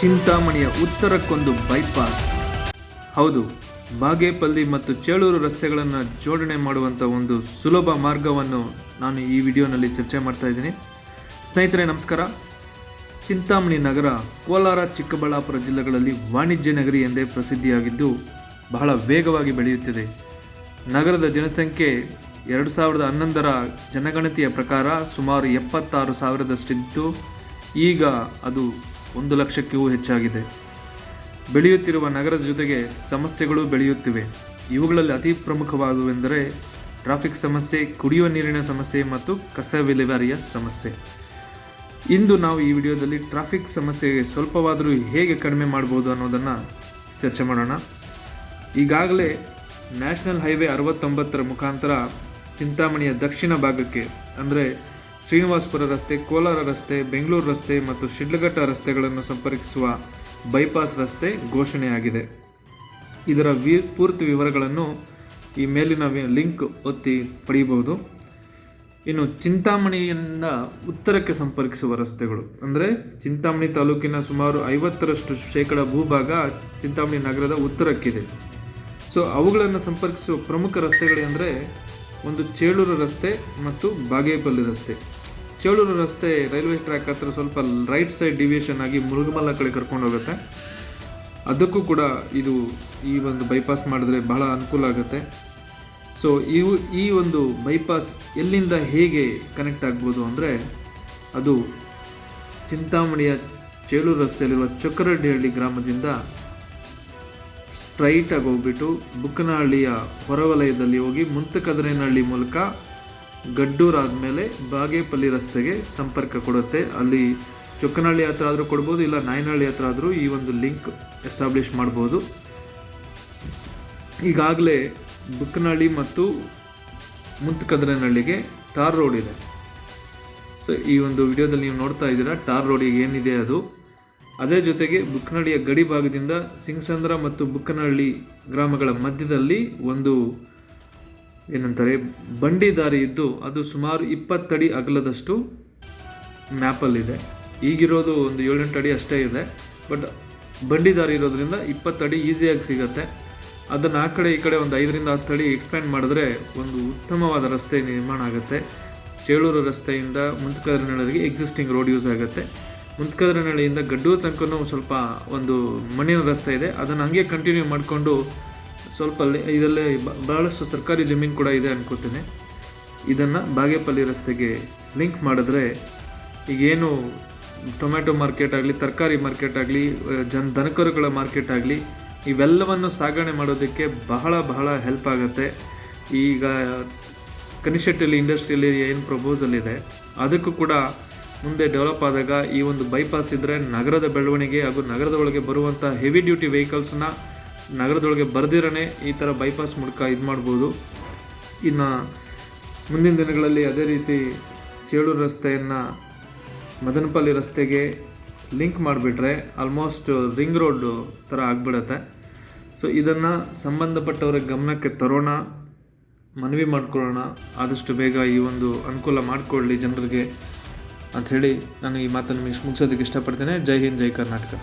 ಚಿಂತಾಮಣಿಯ ಉತ್ತರಕ್ಕೊಂದು bypass. ಹೌದು, ಬಾಗೇಪಲ್ಲಿ ಮತ್ತು ಚೇಳೂರು ರಸ್ತೆಗಳನ್ನು ಜೋಡಣೆ ಮಾಡುವಂಥ ಒಂದು ಸುಲಭ ಮಾರ್ಗವನ್ನು ನಾನು ಈ ವಿಡಿಯೋನಲ್ಲಿ ಚರ್ಚೆ ಮಾಡ್ತಾ ಇದ್ದೀನಿ. ಸ್ನೇಹಿತರೆ, ನಮಸ್ಕಾರ. ಚಿಂತಾಮಣಿ ನಗರ ಕೋಲಾರ, ಚಿಕ್ಕಬಳ್ಳಾಪುರ ಜಿಲ್ಲೆಗಳಲ್ಲಿ ವಾಣಿಜ್ಯ ನಗರಿ ಎಂದೇ ಪ್ರಸಿದ್ಧಿಯಾಗಿದ್ದು ಬಹಳ ವೇಗವಾಗಿ ಬೆಳೆಯುತ್ತಿದೆ. ನಗರದ ಜನಸಂಖ್ಯೆ ಎರಡು ಸಾವಿರದ ಹನ್ನೊಂದರ ಜನಗಣತಿಯ ಪ್ರಕಾರ ಸುಮಾರು ಎಪ್ಪತ್ತಾರು ಸಾವಿರದಷ್ಟಿದ್ದು ಈಗ ಅದು ಒಂದು ಲಕ್ಷಕ್ಕೂ ಹೆಚ್ಚಾಗಿದೆ. ಬೆಳೆಯುತ್ತಿರುವ ನಗರದ ಜೊತೆಗೆ ಸಮಸ್ಯೆಗಳು ಬೆಳೆಯುತ್ತಿವೆ. ಇವುಗಳಲ್ಲಿ ಅತಿ ಪ್ರಮುಖವಾದುವೆಂದರೆ ಟ್ರಾಫಿಕ್ ಸಮಸ್ಯೆ, ಕುಡಿಯುವ ನೀರಿನ ಸಮಸ್ಯೆ ಮತ್ತು ಕಸ ವಿಲೇವಾರಿಯ ಸಮಸ್ಯೆ. ಇಂದು ನಾವು ಈ ವಿಡಿಯೋದಲ್ಲಿ ಟ್ರಾಫಿಕ್ ಸಮಸ್ಯೆಗೆ ಸ್ವಲ್ಪವಾದರೂ ಹೇಗೆ ಕಡಿಮೆ ಮಾಡ್ಬೋದು ಅನ್ನೋದನ್ನು ಚರ್ಚೆ ಮಾಡೋಣ. ಈಗಾಗಲೇ ನ್ಯಾಷನಲ್ ಹೈವೇ ಅರವತ್ತೊಂಬತ್ತರ ಮುಖಾಂತರ ಚಿಂತಾಮಣಿಯ ದಕ್ಷಿಣ ಭಾಗಕ್ಕೆ, ಅಂದರೆ ಶ್ರೀನಿವಾಸಪುರ ರಸ್ತೆ, ಕೋಲಾರ ರಸ್ತೆ, ಬೆಂಗಳೂರು ರಸ್ತೆ ಮತ್ತು ಶಿಡ್ಲಘಟ್ಟ ರಸ್ತೆಗಳನ್ನು ಸಂಪರ್ಕಿಸುವ ಬೈಪಾಸ್ ರಸ್ತೆ ಘೋಷಣೆಯಾಗಿದೆ. ಇದರ ವಿ, ಪೂರ್ತಿ ವಿವರಗಳನ್ನು ಈ ಮೇಲಿನ ಲಿಂಕ್ ಒತ್ತಿ ಪಡೆಯಬಹುದು. ಇನ್ನು ಚಿಂತಾಮಣಿಯಿಂದ ಉತ್ತರಕ್ಕೆ ಸಂಪರ್ಕಿಸುವ ರಸ್ತೆಗಳು. ಅಂದರೆ ಚಿಂತಾಮಣಿ ತಾಲೂಕಿನ ಸುಮಾರು ಐವತ್ತರಷ್ಟು ಶೇಕಡ ಭೂಭಾಗ ಚಿಂತಾಮಣಿ ನಗರದ ಉತ್ತರಕ್ಕಿದೆ. ಸೊ ಅವುಗಳನ್ನು ಸಂಪರ್ಕಿಸುವ ಪ್ರಮುಖ ರಸ್ತೆಗಳು ಅಂದರೆ ಒಂದು ಚೇಳೂರು ರಸ್ತೆ ಮತ್ತು ಬಾಗೇಪಲ್ಲಿ ರಸ್ತೆ. ಚೇಳೂರು ರಸ್ತೆ ರೈಲ್ವೆ ಟ್ರ್ಯಾಕ್ ಹತ್ರ ಸ್ವಲ್ಪ ರೈಟ್ ಸೈಡ್ ಡಿವಿಯೇಷನ್ ಆಗಿ ಮುರುಗಮಲ್ಲ ಕಡೆ ಕರ್ಕೊಂಡು ಹೋಗುತ್ತೆ. ಅದಕ್ಕೂ ಕೂಡ ಇದು ಈ ಒಂದು ಬೈಪಾಸ್ ಮಾಡಿದ್ರೆ ಬಹಳ ಅನುಕೂಲ ಆಗುತ್ತೆ. ಸೊ ಇವು ಈ ಒಂದು ಬೈಪಾಸ್ ಎಲ್ಲಿಂದ ಹೇಗೆ ಕನೆಕ್ಟ್ ಆಗ್ಬೋದು ಅಂದರೆ ಅದು ಚಿಂತಾಮಣಿಯ ಚೇಳೂರು ರಸ್ತೆಯಲ್ಲಿರುವ ಚೊಕ್ಕರಡ್ಡಿಹಳ್ಳಿ ಗ್ರಾಮದಿಂದ ಸ್ಟ್ರೈಟಾಗಿ ಹೋಗ್ಬಿಟ್ಟು ಬುಕ್ಕನಹಳ್ಳಿಯ ಹೊರವಲಯದಲ್ಲಿ ಹೋಗಿ ಮುಂತಕದರೇನಹಳ್ಳಿ ಮೂಲಕ ಗಡ್ಡೂರು ಆದಮೇಲೆ ಬಾಗೇಪಲ್ಲಿ ರಸ್ತೆಗೆ ಸಂಪರ್ಕ ಕೊಡುತ್ತೆ. ಅಲ್ಲಿ ಚೊಕ್ಕನಹಳ್ಳಿ ಹತ್ರ ಆದರೂ ಕೊಡ್ಬೋದು, ಇಲ್ಲ ನಾಯನಹಳ್ಳಿ ಹತ್ರ ಆದರೂ ಈ ಒಂದು ಲಿಂಕ್ ಎಸ್ಟಾಬ್ಲಿಷ್ ಮಾಡ್ಬೋದು. ಈಗಾಗಲೇ ಬುಕ್ಕನಹಳ್ಳಿ ಮತ್ತು ಮುಂತಕದ್ರನಹಳ್ಳಿಗೆ ಟಾರ್ ರೋಡ್ ಇದೆ. ಸೊ, ಈ ಒಂದು ವಿಡಿಯೋದಲ್ಲಿ ನೀವು ನೋಡ್ತಾ ಇದ್ದೀರಾ, ಟಾರ್ ರೋಡಿಗೆ ಏನಿದೆ ಅದು. ಅದೇ ಜೊತೆಗೆ ಬುಕ್ಕನಹಳ್ಳಿಯ ಗಡಿ ಭಾಗದಿಂದ ಸಿಂಗ್ಸಂದ್ರ ಮತ್ತು ಬುಕ್ಕನಹಳ್ಳಿ ಗ್ರಾಮಗಳ ಮಧ್ಯದಲ್ಲಿ ಒಂದು ಏನಂತಾರೆ ಬಂಡಿ ದಾರಿ ಇದ್ದು ಅದು ಸುಮಾರು ಇಪ್ಪತ್ತಡಿ ಅಗಲದಷ್ಟು ಮ್ಯಾಪಲ್ಲಿದೆ. ಈಗಿರೋದು ಒಂದು ಏಳೆಂಟು ಅಡಿ ಅಷ್ಟೇ ಇದೆ, ಬಟ್ ಬಂಡಿ ದಾರಿ ಇರೋದ್ರಿಂದ ಇಪ್ಪತ್ತಡಿ ಈಸಿಯಾಗಿ ಸಿಗುತ್ತೆ. ಅದನ್ನು ಆ ಕಡೆ ಈ ಕಡೆ ಒಂದು ಐದರಿಂದ ಹತ್ತು ಅಡಿ ಎಕ್ಸ್ಪ್ಯಾಂಡ್ ಮಾಡಿದ್ರೆ ಒಂದು ಉತ್ತಮವಾದ ರಸ್ತೆ ನಿರ್ಮಾಣ ಆಗುತ್ತೆ. ಚೇಳೂರು ರಸ್ತೆಯಿಂದ ಮುಂತಕದರನಹಳ್ಳಿಗೆ ಎಕ್ಸಿಸ್ಟಿಂಗ್ ರೋಡ್ ಯೂಸ್ ಆಗುತ್ತೆ. ಮುಂತಕದರನಹಳ್ಳಿಯಿಂದ ಗಡ್ಡೂರು ತನಕನೂ ಸ್ವಲ್ಪ ಒಂದು ಮಣ್ಣಿನ ರಸ್ತೆ ಇದೆ. ಅದನ್ನು ಹಂಗೆ ಕಂಟಿನ್ಯೂ ಮಾಡಿಕೊಂಡು ಸ್ವಲ್ಪ ಇದರಲ್ಲೇ ಭಾಳಷ್ಟು ಸರ್ಕಾರಿ ಜಮೀನು ಕೂಡ ಇದೆ ಅನ್ಕೋತೇನೆ. ಇದನ್ನು ಬಾಗೇಪಲ್ಲಿ ರಸ್ತೆಗೆ ಲಿಂಕ್ ಮಾಡಿದ್ರೆ ಈಗೇನು ಟೊಮ್ಯಾಟೊ ಮಾರ್ಕೆಟ್ ಆಗಲಿ, ತರಕಾರಿ ಮಾರ್ಕೆಟ್ ಆಗಲಿ ಜನ ದನಕರುಗಳ ಮಾರ್ಕೆಟ್ ಆಗಲಿ, ಇವೆಲ್ಲವನ್ನು ಸಾಗಣೆ ಮಾಡೋದಕ್ಕೆ ಬಹಳ ಬಹಳ ಹೆಲ್ಪ್ ಆಗುತ್ತೆ. ಈಗ ಕನಿಷ್ಠಲ್ಲಿ ಇಂಡಸ್ಟ್ರಿಯಲ್ಲಿ ಏನು ಪ್ರಪೋಸಲ್ ಇದೆ, ಅದಕ್ಕೂ ಕೂಡ ಮುಂದೆ ಡೆವಲಪ್ ಆದಾಗ ಈ ಒಂದು ಬೈಪಾಸ್ ಇದ್ದರೆ ನಗರದ ಬೆಳವಣಿಗೆ ಹಾಗೂ ನಗರದ ಒಳಗೆ ಬರುವಂಥ ಹೆವಿ ಡ್ಯೂಟಿ ವೆಹಿಕಲ್ಸ್ನ ನಗರದೊಳಗೆ ಬರ್ದಿರನೇ ಈ ಥರ ಬೈಪಾಸ್ ಮೂಲಕ ಇದು ಮಾಡ್ಬೋದು. ಇನ್ನು ಮುಂದಿನ ದಿನಗಳಲ್ಲಿ ಅದೇ ರೀತಿ ಚೇಳೂರು ರಸ್ತೆಯನ್ನು ಮದನಪಲ್ಲಿ ರಸ್ತೆಗೆ ಲಿಂಕ್ ಮಾಡಿಬಿಟ್ರೆ ಆಲ್ಮೋಸ್ಟ್ ರಿಂಗ್ ರೋಡ್ ಥರ ಆಗಿಬಿಡತ್ತೆ. ಸೊ ಇದನ್ನು ಸಂಬಂಧಪಟ್ಟವರ ಗಮನಕ್ಕೆ ತರೋಣ, ಮನವಿ ಮಾಡ್ಕೊಳ್ಳೋಣ. ಆದಷ್ಟು ಬೇಗ ಈ ಒಂದು ಅನುಕೂಲ ಮಾಡಿಕೊಳ್ಳಿ ಜನರಿಗೆ ಅಂಥೇಳಿ ನಾನು ಈ ಮಾತನ್ನು ಮುಗಿಸೋದಕ್ಕೆ ಇಷ್ಟಪಡ್ತೇನೆ. ಜೈ ಹಿಂದ್, ಜೈ ಕರ್ನಾಟಕ.